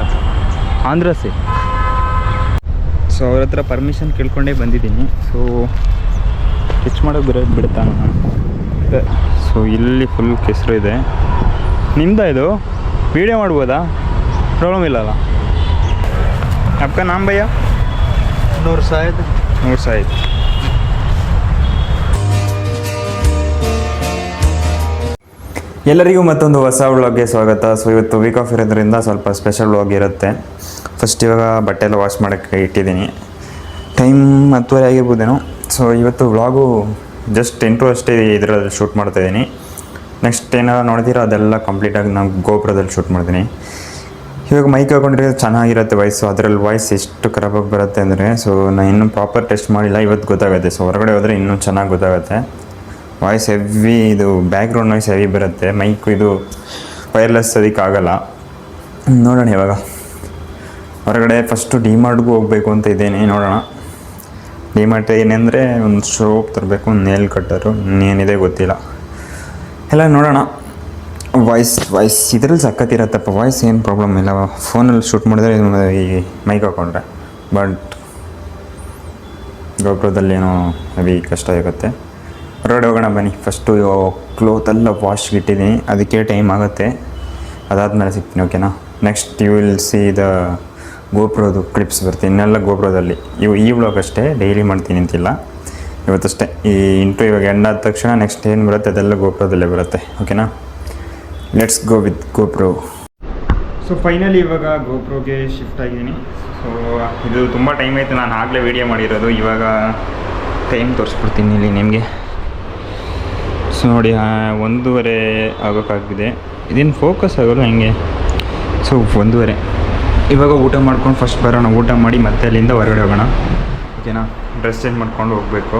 ಆಂಧ್ರ ಆಂಧ್ರ ಸೇ. So ಅವ್ರ ಹತ್ರ permission ಕೇಳ್ಕೊಂಡೇ ಬಂದಿದ್ದೀನಿ. ಸೊ ಟಚ್ ಮಾಡೋ ಬಿಡೋದು ಬಿಡ್ತಾನ ಸೊ ಇಲ್ಲಿ ಫುಲ್ ಕೆಸರು ಇದೆ. ನಿಮ್ದ ಇದು? ವೀಡಿಯೋ ಮಾಡ್ಬೋದಾ? ಪ್ರಾಬ್ಲಮ್ ಇಲ್ಲಲ್ಲ ಅಪ್ಪ ನಾಮ್ ಭಯ್ಯ ನೂರು ಸಾಯ್ತು ನೂರು ಸಾಯ್ತು ಎಲ್ಲರಿಗೂ ಮತ್ತೊಂದು ಹೊಸ ವ್ಲಾಗ್ಗೆ ಸ್ವಾಗತ. ಸೊ ಇವತ್ತು ವೀಕ್ ಆಫ್ ಇರೋದ್ರಿಂದ ಸ್ವಲ್ಪ ಸ್ಪೆಷಲ್ ವ್ಲಾಗ್ ಇರುತ್ತೆ. ಫಸ್ಟ್ ಇವಾಗ ಬಟ್ಟೆ ಎಲ್ಲ ವಾಶ್ ಮಾಡೋಕ್ಕೆ ಇಟ್ಟಿದ್ದೀನಿ. ಟೈಮ್ ಹತ್ತುವರೆ ಆಗಿರ್ಬೋದೇನೋ. ಸೊ ಇವತ್ತು ವ್ಲಾಗು ಜಸ್ಟ್ ಇಂಟ್ರೋ ಅಷ್ಟೇ ಇದರಲ್ಲಿ ಶೂಟ್ ಮಾಡ್ತಾಯಿದ್ದೀನಿ ನೆಕ್ಸ್ಟ್ ಏನಾರು ನೋಡ್ತೀರಾ ಅದೆಲ್ಲ ಕಂಪ್ಲೀಟಾಗಿ ನಾನು ಗೋಪುರದಲ್ಲಿ ಶೂಟ್ ಮಾಡ್ತೀನಿ. ಇವಾಗ ಮೈಕ್ ಹಾಕೊಂಡಿರೋದು ಚೆನ್ನಾಗಿರುತ್ತೆ ವಾಯ್ಸು ಅದರಲ್ಲಿ ವಾಯ್ಸ್ ಎಷ್ಟು ಖರಾಬಾಗಿ ಬರುತ್ತೆ ಅಂದರೆ ಸೊ ನಾನು ಇನ್ನೂ ಪ್ರಾಪರ್ ಟೆಸ್ಟ್ ಮಾಡಿಲ್ಲ. ಇವತ್ತು ಗೊತ್ತಾಗುತ್ತೆ. ಸೊ ಹೊರಗಡೆ ಹೋದರೆ ಇನ್ನೂ ಚೆನ್ನಾಗಿ ಗೊತ್ತಾಗುತ್ತೆ. ವಾಯ್ಸ್ ಹೆವಿ ಇದು ಬ್ಯಾಕ್ಗ್ರೌಂಡ್ ವಾಯ್ಸ್ ಹೆವಿ ಬರುತ್ತೆ. ಮೈಕ್ ಇದು ವೈರ್ಲೆಸ್ ಅದಕ್ಕಾಗಲ್ಲ ನೋಡೋಣ ಇವಾಗ. ಹೊರಗಡೆ ಫಸ್ಟು ಡಿಮಾರ್ಟ್ಗೂ ಹೋಗಬೇಕು ಅಂತ ಇದ್ದೇನೆ, ನೋಡೋಣ. ಡಿಮಾರ್ಟ್ ಏನೆಂದರೆ ಒಂದು ಶೋಪ್ ತರಬೇಕು, ಒಂದು ನೇಲ್ ಕಟ್ಟರು ಇನ್ನೇನಿದೆ ಗೊತ್ತಿಲ್ಲ. ಎಲ್ಲ ನೋಡೋಣ. ವಾಯ್ಸ್ ವಾಯ್ಸ್ ಇದರಲ್ಲಿ ಸಕ್ಕತ್ತಿರತ್ತಪ್ಪ ವಾಯ್ಸ್ ಏನು ಪ್ರಾಬ್ಲಮ್ ಇಲ್ಲ. ಫೋನಲ್ಲಿ ಶೂಟ್ ಮಾಡಿದ್ರೆ ಈ ಮೈಕ್ ಹಾಕೊಂಡ್ರೆ. ಬಟ್ ಗೋಪುರದಲ್ಲಿ ಏನೋ ಹೆವಿ ಕಷ್ಟ ಆಗುತ್ತೆ ಹೊರಗಡೆ ಹೋಗೋಣ ಬನ್ನಿ. ಫಸ್ಟು ಕ್ಲೋತ್ ಎಲ್ಲ ವಾಶ್ಗೆ ಇಟ್ಟಿದ್ದೀನಿ. ಅದಕ್ಕೆ ಟೈಮ್ ಆಗುತ್ತೆ. ಅದಾದಮೇಲೆ ಸಿಗ್ತೀನಿ ಓಕೆನಾ next you will see the ಗೋಪುರದ್ದು clips ಬರುತ್ತೆ ಇನ್ನೆಲ್ಲ ಗೋಪುರದಲ್ಲಿ ಇವು ಈ ವ್ಲಾಗ್ ಅಷ್ಟೇ ಡೈಲಿ ಮಾಡ್ತೀನಿ ಅಂತಿಲ್ಲ. ಇವತ್ತಷ್ಟೇ ಈ ಇಂಟ್ರೂ ಇವಾಗ ಎಂಡ್ ಆದ ತಕ್ಷಣ ನೆಕ್ಸ್ಟ್ ಏನು ಬರುತ್ತೆ ಅದೆಲ್ಲ ಗೋಪುರದಲ್ಲೇ ಬರುತ್ತೆ ಓಕೆನಾ let's go with GoPro so finally ಇವಾಗ ಗೋಪ್ರೋಗೆ ಶಿಫ್ಟ್ ಆಗಿದ್ದೀನಿ. ಸೊ ಇದು ತುಂಬ ಟೈಮ್ ಆಯಿತು. ನಾನು ಆಗಲೇ ವೀಡಿಯೋ ಮಾಡಿರೋದು. ಇವಾಗ ಟೈಮ್ ತೋರಿಸ್ಬಿಡ್ತೀನಿ ಇಲ್ಲಿ ನಿಮಗೆ. ಸೊ ನೋಡಿ ಒಂದೂವರೆ ಆಗೋಕ್ಕಾಗಿದೆ ಇದೇನು ಫೋಕಸ್ ಆಗೋಲ್ಲ ಹೆಂಗೆ. ಸೊ ಒಂದೂವರೆ. ಇವಾಗ ಊಟ ಮಾಡ್ಕೊಂಡು ಫಸ್ಟ್ ಬರೋಣ. ಊಟ ಮಾಡಿ ಮತ್ತೆ ಅಲ್ಲಿಂದ ಹೊರಗಡೆ ಹೋಗೋಣ. ಓಕೆನಾ ಡ್ರೆಸ್ ಚೇಂಜ್ ಮಾಡ್ಕೊಂಡು ಹೋಗಬೇಕು.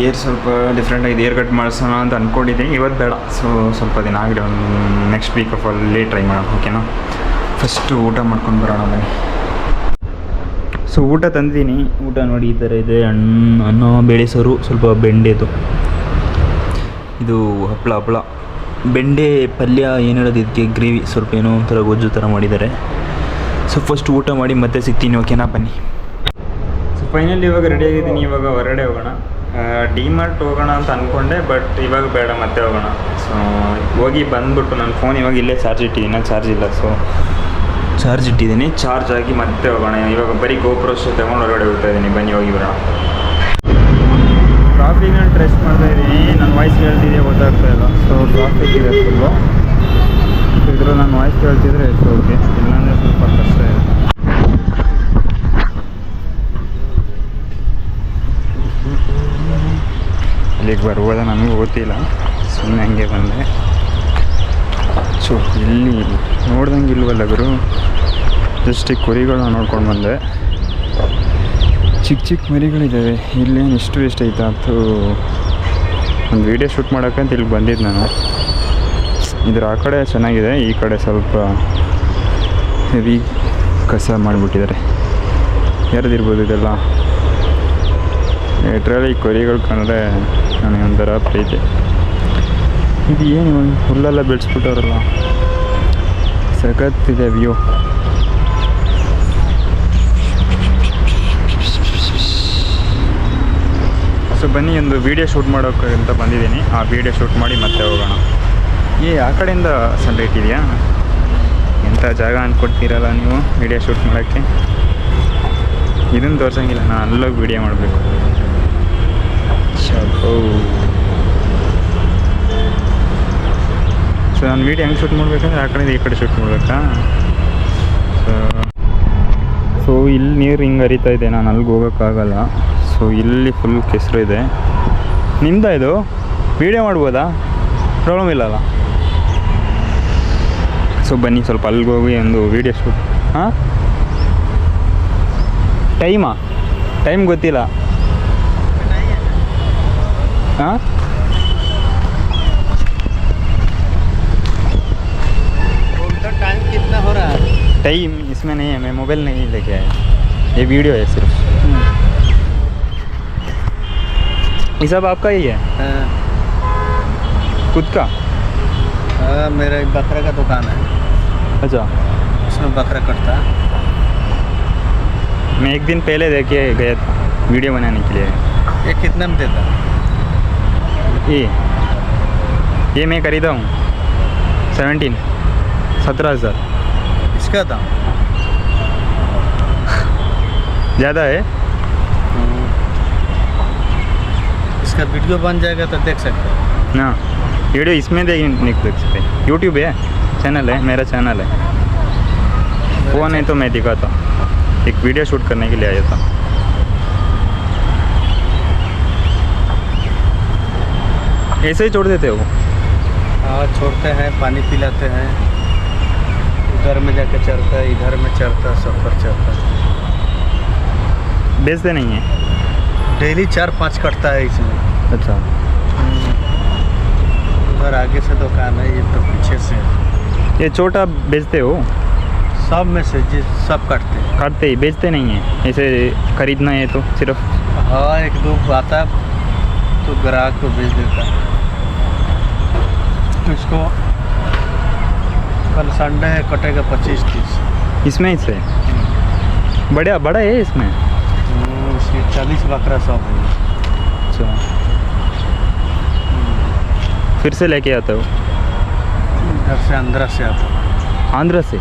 ಏರ್ ಸ್ವಲ್ಪ ಡಿಫ್ರೆಂಟ್ ಆಗಿದೆ ಏರ್ ಕಟ್ ಮಾಡಿಸೋಣ ಅಂತ ಅಂದ್ಕೊಂಡಿದ್ದೀನಿ ಇವತ್ತು ಬೇಡ. ಸೊ ಸ್ವಲ್ಪ ದಿನ ಆಗಿದೆ. ಒಂದು ನೆಕ್ಸ್ಟ್ ವೀಕ್ ಆಫ್ ಅಲ್ಲಿ ಟ್ರೈ ಮಾಡೋಣ. ಓಕೆನಾ ಫಸ್ಟು ಊಟ ಮಾಡ್ಕೊಂಡು ಬರೋಣ ಬನ್ನಿ. ಸೊ ಊಟ ತಂದಿದ್ದೀನಿ. ಊಟ ನೋಡಿ ಈ ಥರ ಇದೆ. ಹಣ್ಣು ಅನ್ನೋ ಬೇಳೆ, ಸಾರು, ಸ್ವಲ್ಪ ಬೆಂಡೆದು. ಇದು ಹಪ್ಪಳ ಹಪ್ಪಳ ಬೆಂಡೆ ಪಲ್ಯ ಏನು ಹೇಳೋದು ಇದಕ್ಕೆ? ಗ್ರೇವಿ ಸ್ವಲ್ಪ ಏನೋ ಒಂಥರ ಗೊಜ್ಜು ಥರ ಮಾಡಿದ್ದಾರೆ. ಸೊ ಫಸ್ಟ್ ಊಟ ಮಾಡಿ ಮತ್ತೆ ಸಿಗ್ತೀನಿ ಓಕೆನಾ ಬನ್ನಿ. ಸೊ ಫೈನಲಿ ಇವಾಗ ರೆಡಿ ಆಗಿದ್ದೀನಿ. ಇವಾಗ ಹೊರಗಡೆ ಹೋಗೋಣ. ಡಿಮಾರ್ಟ್ ಹೋಗೋಣ ಅಂತ ಅಂದ್ಕೊಂಡೆ ಬಟ್ ಇವಾಗ ಬೇಡ ಮತ್ತೆ ಹೋಗೋಣ. ಸೊ ಹೋಗಿ ಬಂದ್ಬಿಟ್ಟು ನನ್ನ ಫೋನ್ ಇವಾಗ ಇಲ್ಲೇ ಚಾರ್ಜ್ ಇಟ್ಟಿದ್ದೀನಿ. ಚಾರ್ಜ್ ಇಲ್ಲ. ಸೊ ಚಾರ್ಜ್ ಇಟ್ಟಿದ್ದೀನಿ? ಚಾರ್ಜ್ ಆಗಿ ಮತ್ತೆ ಹೋಗೋಣ. ಇವಾಗ ಬರೀ ಗೋಪುರ ತೊಗೊಂಡು ಹೊರಗಡೆ ಹೋಗ್ತಾ ಇದ್ದೀನಿ. ಬನ್ನಿ ಹೋಗಿ ಬರೋಣ. ಟ್ರಾಫಿಕ್ನ ಟ್ರೆಸ್ಟ್ ಮಾಡ್ತಾ ಇದ್ದೀನಿ. ನನ್ನ ವಾಯ್ಸ್ ಕೇಳ್ತಿದೆ ಗೊತ್ತಾಗ್ತಾ ಇಲ್ಲ. ಸೊ ಟ್ರಾಫಿಕ್ ಇದೆ ಫುಲ್ಲು ಇದ್ರೂ ನಾನು ವಾಯ್ಸ್ ಕೇಳ್ತಿದ್ರೆ ಎಷ್ಟು ಓಕೆ ಇಲ್ಲಾಂದರೆ ಸ್ವಲ್ಪ ಕಷ್ಟ ಇದೆ ಇಲ್ಲಿಗೆ ಬರ್ಬೋದ ನನಗೂ ಗೊತ್ತಿಲ್ಲ. ಸುಮ್ಮನೆ ಹಂಗೆ ಬಂದೆ. ಸೊ ಇಲ್ಲಿ ನೋಡ್ದಂಗೆ ಇಲ್ವಲ್ಲ ಗುರು? ಜಸ್ಟ್ ಈ ಕುರಿಗಳನ್ನ ನೋಡ್ಕೊಂಡು ಬಂದೆ. ಚಿಕ್ಕ ಚಿಕ್ಕ ಮರಿಗಳಿದ್ದಾವೆ. ಇಲ್ಲೇನು ಇಷ್ಟು ವೇಸ್ಟ್ ಆಯ್ತಾ ಅದು ಒಂದು ವೀಡಿಯೋ ಶೂಟ್ ಮಾಡೋಕ್ಕಂತ ಇಲ್ಲಿ ಬಂದಿದ್ದು ನಾನು. ಇದ್ರ ಆ ಕಡೆ ಚೆನ್ನಾಗಿದೆ, ಈ ಕಡೆ ಸ್ವಲ್ಪ ಹೆವಿ ಕಸ ಮಾಡಿಬಿಟ್ಟಿದ್ದಾರೆ. ಯಾರ್ದಿರ್ಬೋದು ಇದೆಲ್ಲ? ಎಟ್ರಲ್ಲಿ ಈ ಕೊರಿಗಳು ಕಂಡ್ರೆ ನನಗೆ ಒಂಥರ ಪ್ರೀತಿ. ಇದು ಏನು, ಹುಲ್ಲೆಲ್ಲ ಬೆಳೆಸ್ಬಿಟ್ಟವ್ರಲ್ಲ? ಸಖತ್ತಿದೆ ವ್ಯೂ ಸೊ ಬನ್ನಿ, ಒಂದು ವೀಡಿಯೋ ಶೂಟ್ ಮಾಡೋಕೆ ಅಂತ ಬಂದಿದ್ದೀನಿ. ಆ ವೀಡಿಯೋ ಶೂಟ್ ಮಾಡಿ ಮತ್ತೆ ಹೋಗೋಣ. ಏ, ಆ ಕಡೆಯಿಂದ ಸನ್ಲೈಟ್ ಇದೆಯಾ? ಎಂಥ ಜಾಗ ಅಂದ್ಕೊಡ್ತೀರಲ್ಲ ನೀವು ವೀಡಿಯೋ ಶೂಟ್ ಮಾಡೋಕ್ಕೆ? ಇದನ್ನು ತೋರ್ಸಂಗಿಲ್ಲ, ನಾನು ಅಲ್ಲೋಗಿ ವೀಡಿಯೋ ಮಾಡಬೇಕು. ಸೊ ನಾನು ವೀಡಿಯೋ ಹೆಂಗೆ ಶೂಟ್ ಮಾಡಬೇಕಂದ್ರೆ ಆ ಕಡೆಯಿಂದ ಈ ಕಡೆ ಶೂಟ್ ಮಾಡಬೇಕಾ? ಸೊ ಸೊ ಇಲ್ಲಿ ನೀರು ಹಿಂಗೆ ಹರಿತಾ ಇದೆ, ನಾನು ಅಲ್ಲಿಗೆ ಹೋಗೋಕ್ಕಾಗಲ್ಲ. ಸೊ ಇಲ್ಲಿ ಫುಲ್ ಕೆಸರು ಇದೆ ನಿಮ್ದಾ ಇದು ವೀಡಿಯೋ ಮಾಡ್ಬೋದಾ ಪ್ರಾಬ್ಲಮ್ ಇಲ್ಲಲ್ಲ ಸೊ ಬನ್ನಿ ಸ್ವಲ್ಪ ಅಲ್ಲಿಗೆ ಹೋಗಿ ಒಂದು ವೀಡಿಯೋ ಶೂಟ್ ಹಾಂ ಟೈಮಾ ಟೈಮ್ ಗೊತ್ತಿಲ್ಲ ಹಾಂ उधर टाइम कितना हो रहा है टाइम इसमें नहीं है मैं मोबाइल नहीं लेके आया ये वीडियो है सिर्फ ये सब आपका ही है? हाँ, खुद का? हाँ, मेरा एक बकरा का दुकान है। अच्छा। उसमें बकरा कटता। है मैं एक दिन पहले देखे गया था वीडियो बनाने के लिए। ये कितने में देता? ये। ये मैं खरीदा हूँ। सेवेंटीन सत्रह हज़ार। इसका दाम? ज़्यादा है? इसका वीडियो बन जाएगा तो देख सकते हैं। ना वीडियो इसमें देख नहीं देख सकते। यूट्यूब है चैनल है मेरा चैनल है। फ़ोन है तो मैं दिखाता। हूँ एक वीडियो शूट करने के लिए आया था। ऐसे ही छोड़ देते हो? हाँ छोड़ते हैं पानी पिलाते हैं। उधर में जाके चरता है इधर में चरता है सब पर चरता है। बेचते नहीं है। डेली चार पाँच कटता है इसमें। अच्छा। उधर आगे से दुकान है ये तो पीछे से। ये छोटा बेचते हो? सब में से जिस सब कटते हैं। काटते ही बेचते नहीं है? ऐसे खरीदना है तो सिर्फ़? हाँ एक दो आता है तो ग्राहक को बेच देता है। इसको कल संडे है कटेगा पच्चीस तीस। इसमें से बड़ा बड़ा है इसमें? इसके चालीस बकरा सब है। अच्छा। फिर से लेके आता हो। इधर से अंदर से आता है। आंध्र से।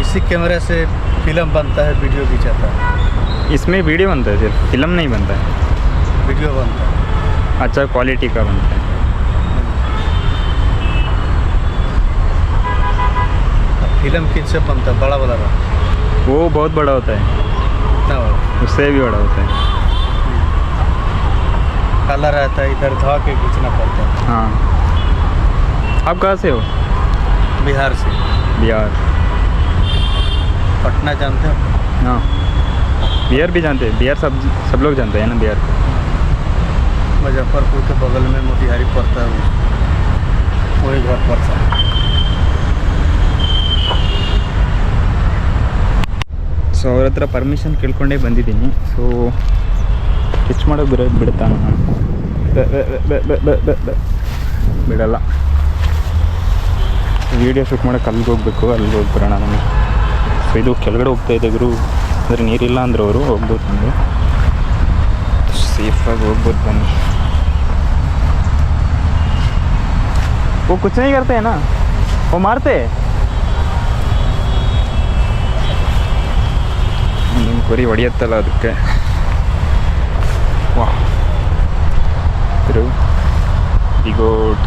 इसी कैमरे से फ़िल्म बनता है वीडियो खिंचाता है। इसमें वीडियो बनता है सिर्फ़ फ़िल्म नहीं बनता है। वीडियो बनता है। अच्छा क्वालिटी का बनता है। फ़िल्म किससे बनता है? बड़ा वाला वो बहुत बड़ा होता है। उससे भी बड़ा होता है। काला रहता है इधर धो के खींचना पड़ता है। हाँ। आप कहाँ से हो? बिहार से। बिहार। पटना जानते हो? हाँ। बिहार भी जानते हैं। बिहार सब सब लोग जानते हैं ना बिहार को। मुजफ्फरपुर के बगल में मोतिहारी पड़ता है वही घर पड़ता है। ಸೊ ಅವ್ರ ಹತ್ರ ಪರ್ಮಿಷನ್ ಕೇಳ್ಕೊಂಡೇ ಬಂದಿದ್ದೀನಿ. ಸೊ ಸ್ಕೆಚ್ ಮಾಡೋ ಬಿಡೋ ಬಿಡುತ್ತಾ ಬಿಡಲ್ಲ. ವಿಡಿಯೋ ಶೂಟ್ ಮಾಡೋಕೆ ಅಲ್ಲಿಗೆ ಹೋಗ್ಬೇಕು, ಅಲ್ಲಿಗೆ ಹೋಗಿ ನಮಗೆ. ನಾನು ಸೊ ಇದು ಕೆಳಗಡೆ ಹೋಗ್ತಾ ಗುರು. ಅಂದರೆ ನೀರಿಲ್ಲ ಅಂದ್ರೆ ಅವರು ಹೋಗ್ಬೋದು ಬಂದು ಸೇಫಾಗಿ ಹೋಗ್ಬೋದು ಬನ್ನಿ. ಓ ಕುಚನಿಗೆ ಅರ್ಥ ಓ, ಮಾರ್ತೆ. ಕುರಿ ಹೊಡೆಯತ್ತಲ್ಲ ಅದಕ್ಕೆ. ವಾ. ಬಿಗೋಟ್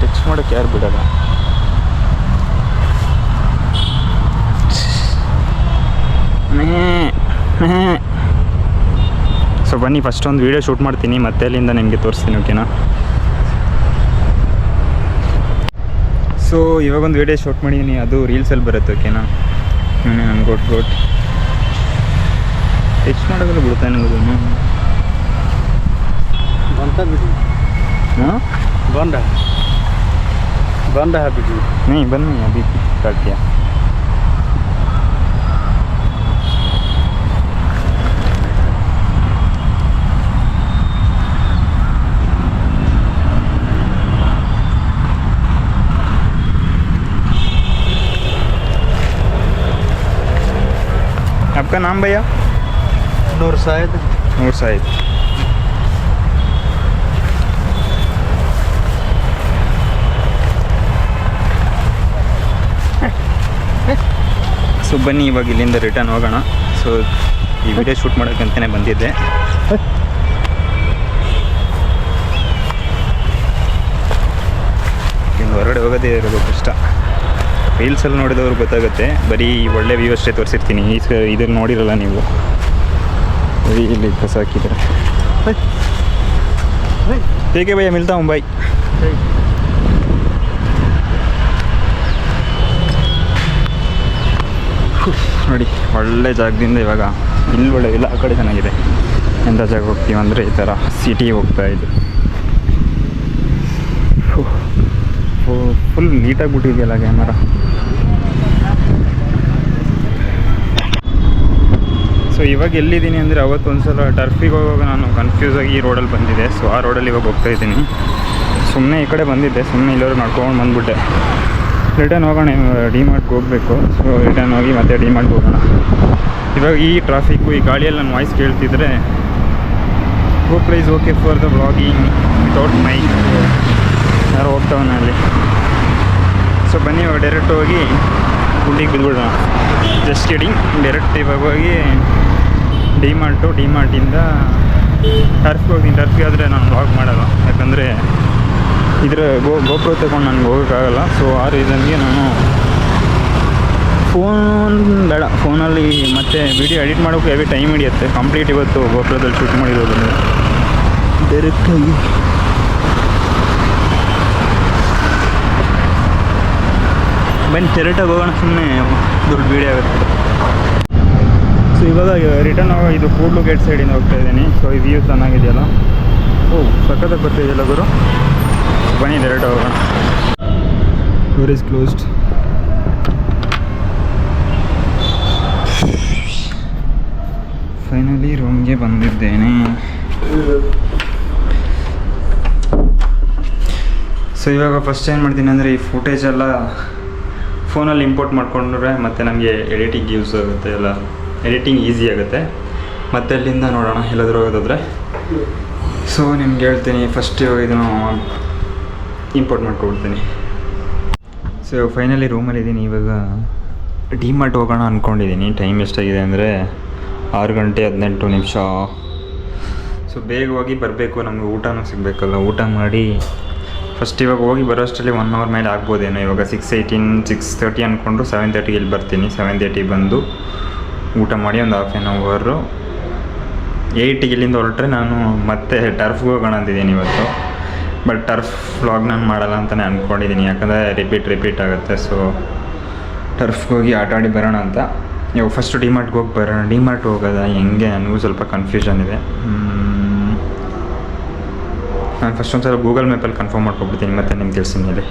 ಟಚ್ ಮಾಡೋಕ್ಕೆ ಯಾರು ಬಿಡಲ್ಲ. ಸೊ ಬನ್ನಿ ಫಸ್ಟ್ ಒಂದು ವೀಡಿಯೋ ಶೂಟ್ ಮಾಡ್ತೀನಿ, ಮತ್ತೆ ಅಲ್ಲಿಂದ ನಿಮಗೆ ತೋರಿಸ್ತೀನಿ ಓಕೆನಾ ಸೊ ಇವಾಗ ಒಂದು ವೀಡಿಯೋ ಶೂಟ್ ಮಾಡಿದ್ದೀನಿ ಅದು ರೀಲ್ಸಲ್ಲಿ ಬರುತ್ತೆ ಓಕೆನಾ ನಾನು ರೋಡ್ ರೋಡ್ ಟಚ್ ಬಿಡ್ತಾ ಬಿಡ್ತಾನೆ ಇದನ್ನು ಬಂತ ಬಿಡಿ. ಹಾಂ? ಬಂದ. ಬಂಡ ಹಾಕಿದ್ವಿ ಬನ್ನಿ ಅಭಿ ಕಟ್ಟಿಯಾ आपका नाम भैया नूर शायद नूर साहिब ಸೊ ಬನ್ನಿ ಇವಾಗ ಇಲ್ಲಿಂದ ರಿಟರ್ನ್ ಹೋಗೋಣ ಸೊ ಈ ವಿಡಿಯೋ ಶೂಟ್ ಮಾಡೋಕ್ಕೆ ಅಂತಲೇ ಬಂದಿದ್ದೆ ಇನ್ನು ಹೊರಗಡೆ ಹೋಗೋದೇ ಇರೋದು ಕಷ್ಟ ರೀಲ್ಸಲ್ಲಿ ನೋಡಿದವ್ರು ಗೊತ್ತಾಗುತ್ತೆ. ಬರೀ ಒಳ್ಳೆ ವ್ಯೂ ಅಷ್ಟೇ ತೋರಿಸಿರ್ತೀನಿ. ಈ ಸ ಇದನ್ನು ನೋಡಿರಲ್ಲ ನೀವು. ಬರೀ ಇಲ್ಲಿ ಕಸ ಹಾಕಿದ್ದಾರೆ ಹೇಗೆ ಭಯ ಮಿಲ್ತಾ ಮುಂಬೈ. ನೋಡಿ ಒಳ್ಳೆ ಜಾಗದಿಂದ ಇವಾಗ ಇಲ್ಲಿ ಒಳ್ಳೆ ಇಲ್ಲ ಆ ಕಡೆ ಚೆನ್ನಾಗಿದೆ. ಎಂಥ ಜಾಗ ಹೋಗ್ತೀವಿ ಅಂದರೆ ಈ ಥರ ಸಿಟಿ ಹೋಗ್ತಾ ಇದು. ಫುಲ್ ನೀಟಾಗಿ ಬಿಟ್ಟಿದೆಯಲ್ಲ ಕ್ಯಾಮರಾ ಸೊ ಇವಾಗ ಎಲ್ಲಿದ್ದೀನಿ ಅಂದರೆ ಅವತ್ತು ಒಂದು ಸಲ ಟರ್ಫಿಗೆ ಹೋಗುವಾಗ ನಾನು ಕನ್ಫ್ಯೂಸ್ ಆಗಿ ಈ ರೋಡಲ್ಲಿ ಬಂದಿದ್ದೆ. ಸೊ ಆ ರೋಡಲ್ಲಿ ಇವಾಗ ಹೋಗ್ತಾ ಇದ್ದೀನಿ. ಸುಮ್ಮನೆ ಈ ಕಡೆ ಬಂದಿದ್ದೆ. ಸುಮ್ಮನೆ ಇಲ್ಲವರು ನಡ್ಕೊಂಡು ಬಂದುಬಿಟ್ಟೆ. ರಿಟರ್ನ್ ಹೋಗೋಣ ಡಿ ಮಾರ್ಟ್ಗೆ ಹೋಗಬೇಕು. ಸೊ ರಿಟರ್ನ್ ಹೋಗಿ ಮತ್ತೆ ಡಿ ಮಾರ್ಟ್ಗೆ ಹೋಗೋಣ. ಇವಾಗ ಈ ಟ್ರಾಫಿಕ್ಕು ಈ ಗಾಳಿಯಲ್ಲಿ ನಾನು voice ಕೇಳ್ತಿದ್ರೆ GoPro okay for the blogging without my ಯಾರೋ ಹೋಗ್ತಾವನ ಅಲ್ಲಿ. ಸೊ ಬನ್ನಿ, ಇವಾಗ ಡೈರೆಕ್ಟ್ ಹೋಗಿ ಗುಂಡಿಗೆ ಬಿದ್ಬಿಡೋಣ. ಜಸ್ಟ್ ಕಿಡಿಂಗ್ ಡೈರೆಕ್ಟ್ ಇವಾಗ ಹೋಗಿ ಡಿ ಮಾರ್ಟು ಡಿ ಮಾರ್ಟಿಂದ ಟರ್ಫ್ಗೆ ಹೋಗ್ತೀನಿ. ಟರ್ಫ್ಗೆ ಆದರೆ ನಾನು ವಾಕ್ ಮಾಡಲ್ಲ. ಯಾಕಂದರೆ ಇದರ ಗೋ ಗೋಪ್ರೋ ತಗೊಂಡು ನನಗೆ ಹೋಗೋಕ್ಕಾಗಲ್ಲ. ಸೊ ಆ ರೀಸನ್ಗೆ ನಾನು ಫೋನ್ ಬೇಡ. ಫೋನಲ್ಲಿ ಮತ್ತೆ ವಿಡಿಯೋ ಎಡಿಟ್ ಮಾಡೋಕ್ಕೆ ಹೆವಿ ಟೈಮ್ ಹಿಡಿಯುತ್ತೆ. ಕಂಪ್ಲೀಟ್ ಇವತ್ತು ಗೋಪುರದಲ್ಲಿ ಶೂಟ್ ಮಾಡಿರೋದು ಡೈರೆಕ್ಟಾಗಿ ಬನ್ನಿ ತೆರಟಾಗಿ ಹೋಗೋಣ ಸುಮ್ಮನೆ ದುಡ್ಡು ಬೀಡಿ ಆಗುತ್ತೆ. ಸೊ ಇವಾಗ ರಿಟರ್ನ್ ಆಗೋ ಇದು ಕೂಡ್ಲು ಗೇಟ್ ಸೈಡಿಂದ ಹೋಗ್ತಾ ಇದ್ದೀನಿ. ಸೊ ಈ ವ್ಯೂ ಚೆನ್ನಾಗಿದೆಯಲ್ಲ? ಓ, ಸಖತ್ತಾಗಿ ಬರ್ತಿದೆಯಲ್ಲ ಗುರು? ಬನ್ನಿ ಡೈರೆಕ್ಟ್ ಹೋಗೋಣ ಡೋರ್ ಇಸ್ ಕ್ಲೋಸ್ಡ್ ಫೈನಲಿ ರೂಮ್ಗೆ ಬಂದಿದ್ದೇನೆ. ಸೊ ಇವಾಗ ಫಸ್ಟ್ ಏನು ಮಾಡ್ತೀನಿ ಅಂದರೆ ಈ ಫುಟೇಜ್ ಎಲ್ಲ ಫೋನಲ್ಲಿ ಇಂಪೋರ್ಟ್ ಮಾಡ್ಕೊಂಡ್ರೆ ಮತ್ತು ನಮಗೆ ಎಡಿಟಿಂಗ್ ಯೂಸ್ ಆಗುತ್ತೆ ಎಲ್ಲ. ಎಡಿಟಿಂಗ್ ಈಸಿ ಆಗುತ್ತೆ. ಮತ್ತೆ ಅಲ್ಲಿಂದ ನೋಡೋಣ, ಎಲ್ಲಾದರೂ ಹೋಗೋದಾದ್ರೆ. ಸೊ ನಿಮ್ಗೆ ಹೇಳ್ತೀನಿ ಫಸ್ಟ್ ಇದನ್ನು ಇಂಪೋರ್ಟ್ ಮಾಡ್ಕೊಬಿಡ್ತೀನಿ. ಸೊ ಫೈನಲಿ ರೂಮಲ್ಲಿದ್ದೀನಿ ಇವಾಗ ಡಿ ಮಾರ್ಟ್ ಹೋಗೋಣ ಅಂದ್ಕೊಂಡಿದ್ದೀನಿ ಟೈಮ್ ಎಷ್ಟಾಗಿದೆ ಅಂದರೆ ಆರು ಗಂಟೆ ಹದಿನೆಂಟು ನಿಮಿಷ. ಸೊ ಬೇಗ ಹೋಗಿ ಬರಬೇಕು, ನಮಗೆ ಊಟನೂ ಸಿಗಬೇಕಲ್ಲ. ಊಟ ಮಾಡಿ ಫಸ್ಟ್ ಇವಾಗ ಹೋಗಿ ಬರೋಷ್ಟರಲ್ಲಿ ಒನ್ ಅವರ್ ಮೇಲೆ ಆಗ್ಬೋದೇನೋ. ಇವಾಗ ಸಿಕ್ಸ್ ಏಯ್ಟೀನ್ ಸಿಕ್ಸ್ ತರ್ಟಿ ಅಂದ್ಕೊಂಡು ಸೆವೆನ್ ತರ್ಟಿಗೆ ಇಲ್ಲಿ ಬರ್ತೀನಿ? ಸೆವೆನ್ ತರ್ಟಿ ಬಂದು ಊಟ ಮಾಡಿ ಒಂದು ಹಾಫ್ ಆನ್ ಅವರು ಏಯ್ಟಿಗೆ ಇಲ್ಲಿಂದ ಹೊರಟ್ರೆ ನಾನು ಮತ್ತೆ ಟರ್ಫ್ಗೆ ಹೋಗೋಣ ಅಂತಿದ್ದೀನಿ ಇವತ್ತು. ಬಟ್ ಟರ್ಫ್ ವ್ಲಾಗ್ ನಾನು ಮಾಡಲ್ಲ ಅಂತಲೇ ಅಂದ್ಕೊಂಡಿದ್ದೀನಿ ಯಾಕಂದರೆ ರಿಪೀಟ್ ರಿಪೀಟ್ ಆಗುತ್ತೆ. ಸೊ ಟರ್ಫ್ಗೆ ಹೋಗಿ ಆಟ ಆಡಿ ಬರೋಣ ಅಂತ. ಇವಾಗ ಫಸ್ಟು ಡಿ ಮಾರ್ಟ್ಗೆ ಹೋಗಿ ಬರೋಣ. ಡಿ ಮಾರ್ಟ್ ಹೋಗೋದ? ಹೆಂಗೆ? ನನಗೂ ಸ್ವಲ್ಪ ಕನ್ಫ್ಯೂಷನ್ ಇದೆ. ನಾನು ಫಸ್ಟ್ ಒಂದು ಸಲ ಗೂಗಲ್ ಮ್ಯಾಪಲ್ಲಿ ಕನ್ಫರ್ಮ್ ಮಾಡ್ಕೊಬಿಡ್ತೀನಿ ಮತ್ತೆ ನಿಮ್ಗೆ ತಿಳಿಸಿ ಮೇಲೆ.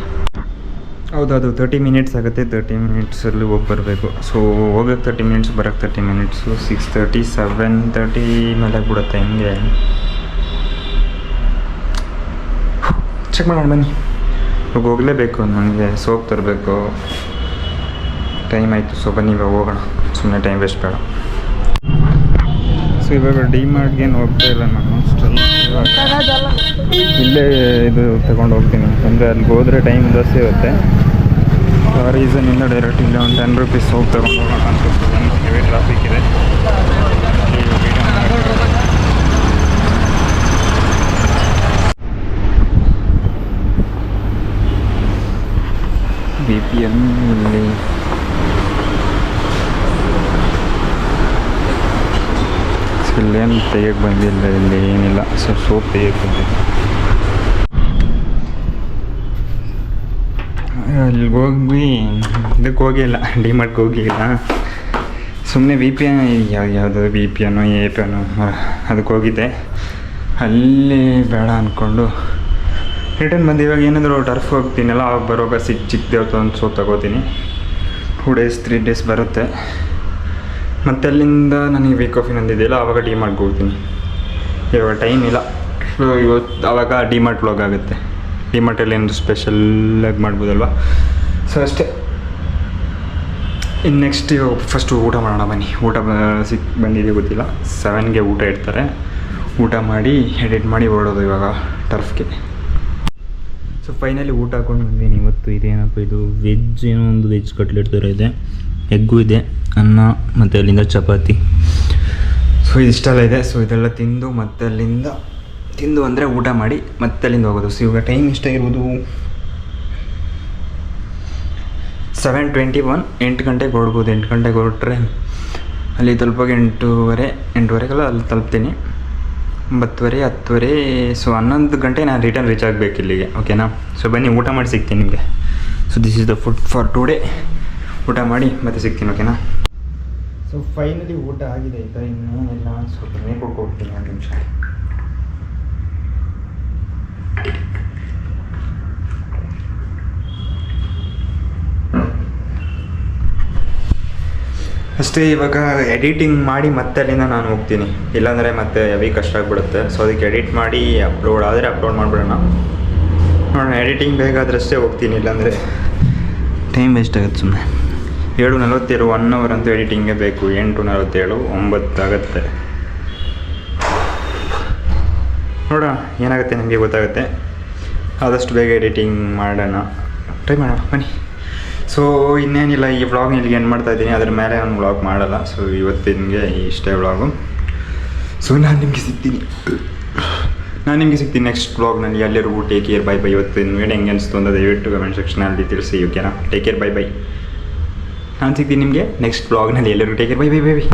ಹೌದೌದು ಅದು ತರ್ಟಿ ಮಿನಿಟ್ಸ್ ಆಗುತ್ತೆ ತರ್ಟಿ ಮಿನಿಟ್ಸಲ್ಲಿ ಹೋಗಿ ಬರಬೇಕು. ಸೊ ಹೋಗೋಕ್ಕೆ ತರ್ಟಿ ಮಿನಿಟ್ಸ್ ಬರೋಕ್ಕೆ thirty minutes six thirty seven thirty ಮೇಲೆ ಆಗ್ಬಿಡುತ್ತೆ ಹೆಂಗೆ. ಚೆಕ್ ಮಾಡೋಣ ಬನ್ನಿ. ಇವಾಗ ಹೋಗಲೇಬೇಕು ನನಗೆ ಸೋಪ್ ತರಬೇಕು. ಟೈಮ್ ಆಯಿತು ಸೊ ಬನ್ನಿ ಇವಾಗ ಹೋಗೋಣ. ಸುಮ್ಮನೆ ಟೈಮ್ ವೇಸ್ಟ್ ಬೇಡ. ಸೊ ಇವಾಗ ಡಿ ಮಾರ್ಟ್ಗೇನು ಹೋಗ್ತಾ ಇಲ್ಲ ನಾನು ಇಲ್ಲೇ ಇದು ತಗೊಂಡು ಹೋಗ್ತೀನಿ. ಅಂದರೆ ಅಲ್ಲಿಗೆ ಹೋದರೆ ಟೈಮ್ ಜಾಸ್ತಿ ಇರುತ್ತೆ ಆ ರೀಸನಿಂದ ಡೈರೆಕ್ಟ್ ಇಲ್ಲೇ ಒಂದು ಟೆನ್ ರುಪೀಸ್ ಹೋಗಿ ತಗೊಂಡು ಹೋಗೋಣ ಅಂತ ಟ್ರಾಫಿಕ್ ಇದೆ. ಬಿ ಪಿ ಎಂ ಇಲ್ಲಿ ಇಲ್ಲೇನು ತೆಗಿಯಕ್ಕೆ ಬಂದಿಲ್ಲ, ಇಲ್ಲಿ ಏನಿಲ್ಲ. ಸೊ, ಸೋಪ್ ತೆಗಿಯಕ್ಕೆ ಬಂದಿಲ್ಲ ಅಲ್ಲಿಗೆ ಹೋಗಿ ಇದಕ್ಕೆ ಹೋಗಿಲ್ಲ ಡಿ ಮಾರ್ಟ್ಗೆ ಹೋಗಿಲ್ಲ. ಸುಮ್ಮನೆ ವಿ ಪಿ ಎನ್ ಯಾವ ಯಾವುದು V P N A P ಎನ್ನು ಅದಕ್ಕೆ ಹೋಗಿದ್ದೆ. ಅಲ್ಲಿ ಬೇಡ ಅಂದ್ಕೊಂಡು ರಿಟರ್ನ್ ಬಂದು ಇವಾಗ ಏನಾದರೂ ಟರ್ಫ್ ಹೋಗ್ತೀನಲ್ಲ, ಅವಾಗ ಬರುವಾಗ ಸಿಕ್ಕ ಚಿಕ್ಕದೇ ಒಂದು ಸೋಪ್ ತಗೋತೀನಿ. ಟೂ ಡೇಸ್ ತ್ರೀ ಡೇಸ್ ಬರುತ್ತೆ. ಮತ್ತೆ ಅಲ್ಲಿಂದ ನನಗೆ ವೀಕ್ ಆಫ್ ಇನ್ನೊಂದಿದೆಯಲ್ಲ ಆವಾಗ ಡಿ ಮಾರ್ಟ್ಗೆ ಹೋಗ್ತೀನಿ. ಇವಾಗ ಟೈಮ್ ಇಲ್ಲ. ಸೊ ಇವತ್ತು ಆವಾಗ ಡಿ ಮಾರ್ಟ್ ವ್ಲಾಗ್ ಆಗುತ್ತೆ. ಡಿ ಮಾರ್ಟಲ್ಲಿ ಏನಾದ್ರು ಸ್ಪೆಷಲ್ಲಾಗಿ ಮಾಡ್ಬೋದಲ್ವಾ? ಸೊ ಅಷ್ಟೇ. ಇನ್ನು ನೆಕ್ಸ್ಟ್ ಇವಾಗ ಫಸ್ಟು ಊಟ ಮಾಡೋಣ ಬನ್ನಿ. ಊಟ ಸಿಕ್, ಬಂದಿದೆ ಗೊತ್ತಿಲ್ಲ. ಸೆವೆನ್ಗೆ ಊಟ ಇಡ್ತಾರೆ. ಊಟ ಮಾಡಿ ಎಡಿಟ್ ಮಾಡಿ ಓಡೋದು ಇವಾಗ ಟರ್ಫ್ಗೆ ಸೊ ಫೈನಲಿ ಊಟ ಹಾಕೊಂಡು ಬಂದೀನಿ. ಇವತ್ತು ಇದೇನಪ್ಪ ಇದು? ವೆಜ್ ಏನೋ ಒಂದು ವೆಜ್ ಕಟ್ಲೆಟ್ ಥರ ಇದೆ. ಎಗ್ಗು ಇದೆ. ಅನ್ನ, ಮತ್ತು ಅಲ್ಲಿಂದ ಚಪಾತಿ. ಸೊ ಇದಿಷ್ಟೆಲ್ಲ ಇದೆ. ಸೊ ಇದೆಲ್ಲ ತಿಂದು, ಮತ್ತೆ ಅಲ್ಲಿಂದ ತಿಂದು ಅಂದರೆ ಊಟ ಮಾಡಿ, ಮತ್ತೆ ಅಲ್ಲಿಂದ ಹೋಗೋದು. ಸೊ ಇವಾಗ ಟೈಮ್ ಎಷ್ಟಾಗಿರ್ಬೋದು ಸೆವೆನ್ ಟ್ವೆಂಟಿ ಒನ್ ಎಂಟು ಗಂಟೆಗೆ ಹೊರಡ್ಬೋದು. ಎಂಟು ಗಂಟೆಗೆ ಹೊರಟ್ರೆ ಅಲ್ಲಿ ತಲುಪೋಕೆ ಎಂಟೂವರೆ, ಎಂಟೂವರೆಗೆಲ್ಲ ಅಲ್ಲಿ ತಲುಪ್ತೀನಿ. ಒಂಬತ್ತುವರೆ, ಹತ್ತುವರೆ ಸೊ ಹನ್ನೊಂದು ಗಂಟೆ ನಾನು ರಿಟರ್ನ್ ರೀಚ್ ಆಗಬೇಕು ಇಲ್ಲಿಗೆ ಓಕೆನಾ ಸೊ ಬನ್ನಿ, ಊಟ ಮಾಡಿ ಸಿಗ್ತೀನಿ ನಿಮಗೆ. So this is the food for today ಊಟ ಮಾಡಿ ಮತ್ತೆ ಸಿಗ್ತೀನಿ ಓಕೆನಾ ಸೊ ಫೈನಲಿ ಊಟ ಆಗಿದೆ ಆಯಿತಾ ಇನ್ನೂ ಎಲ್ಲ ಸ್ವಲ್ಪ ಮೇಲ್ಕೊಟ್ಟು ಹೋಗ್ತೀನಿ ಒಂದು ನಿಮಿಷ. ಅಷ್ಟೇ ಇವಾಗ ಎಡಿಟಿಂಗ್ ಮಾಡಿ ಮತ್ತೆ ಅಲ್ಲಿಂದ ನಾನು ಹೋಗ್ತೀನಿ. ಇಲ್ಲಾಂದರೆ ಮತ್ತೆ ಹೆವಿ ಕಷ್ಟ ಆಗಿಬಿಡುತ್ತೆ. ಸೊ ಅದಕ್ಕೆ ಎಡಿಟ್ ಮಾಡಿ ಅಪ್ಲೋಡ್ ಆದರೆ ಅಪ್ಲೋಡ್ ಮಾಡಿಬಿಡೋಣ. ನೋಡೋಣ ಎಡಿಟಿಂಗ್ ಬೇಗ ಆದ್ರಷ್ಟೇ ಹೋಗ್ತೀನಿ ಇಲ್ಲಾಂದರೆ. ಟೈಮ್ ವೇಸ್ಟ್ ಆಗುತ್ತೆ ಸುಮ್ಮನೆ ಏಳು ನಲವತ್ತೇಳು ಒನ್ ಅವರ್ ಅಂತೂ ಎಡಿಟಿಂಗೇ ಬೇಕು. ಎಂಟು ನಲವತ್ತೇಳು ಒಂಬತ್ತು ಆಗುತ್ತೆ ನೋಡೋಣ, ಏನಾಗುತ್ತೆ ನಿಮಗೆ ಗೊತ್ತಾಗುತ್ತೆ? ಆದಷ್ಟು ಬೇಗ ಎಡಿಟಿಂಗ್ ಮಾಡೋಣ. ಟ್ರೈ ಮಾಡೋಣ, ಬನ್ನಿ. ಸೊ ಇನ್ನೇನಿಲ್ಲ, ಈ ವ್ಲಾಗ್ ಇಲ್ಲಿಗೆ ಏನು ಮಾಡ್ತಾ ಇದ್ದೀನಿ. ಅದ್ರ ಮೇಲೆ ನಾನು ವ್ಲಾಗ್ ಮಾಡಲ್ಲ. ಸೊ ಇವತ್ತಿನಿಗೆ ಇಷ್ಟೇ ವ್ಲಾಗು ಸೊ ನಾನು ನಿಮಗೆ ಸಿಗ್ತೀನಿ. ನಾನು ನಿಮಗೆ ಸಿಗ್ತೀನಿ ನೆಕ್ಸ್ಟ್ ವ್ಲಾಗ್ನಲ್ಲಿ ಎಲ್ಲರಿಗೂ ಟೇಕ್ ಕೇರ್ ಬೈ ಬೈ ಇವತ್ತಿನ ಇನ್ನು ಹೆಂಗೆ ಅನಿಸ್ತು ಅಂತ ದಯವಿಟ್ಟು ಕಮೆಂಟ್ ಸೆಕ್ಷನಲ್ಲಿ ತಿಳಿಸಿ ಓಕೆನಾ ಟೇಕ್ ಕೇರ್ ಬೈ ಬೈ ನಾನು ಸಿಗ್ತೀನಿ ನಿಮಗೆ. ನೆಕ್ಸ್ಟ್ ಬ್ಲಾಗ್ನಲ್ಲಿ ಎಲ್ಲರೂ take bye bye bye bye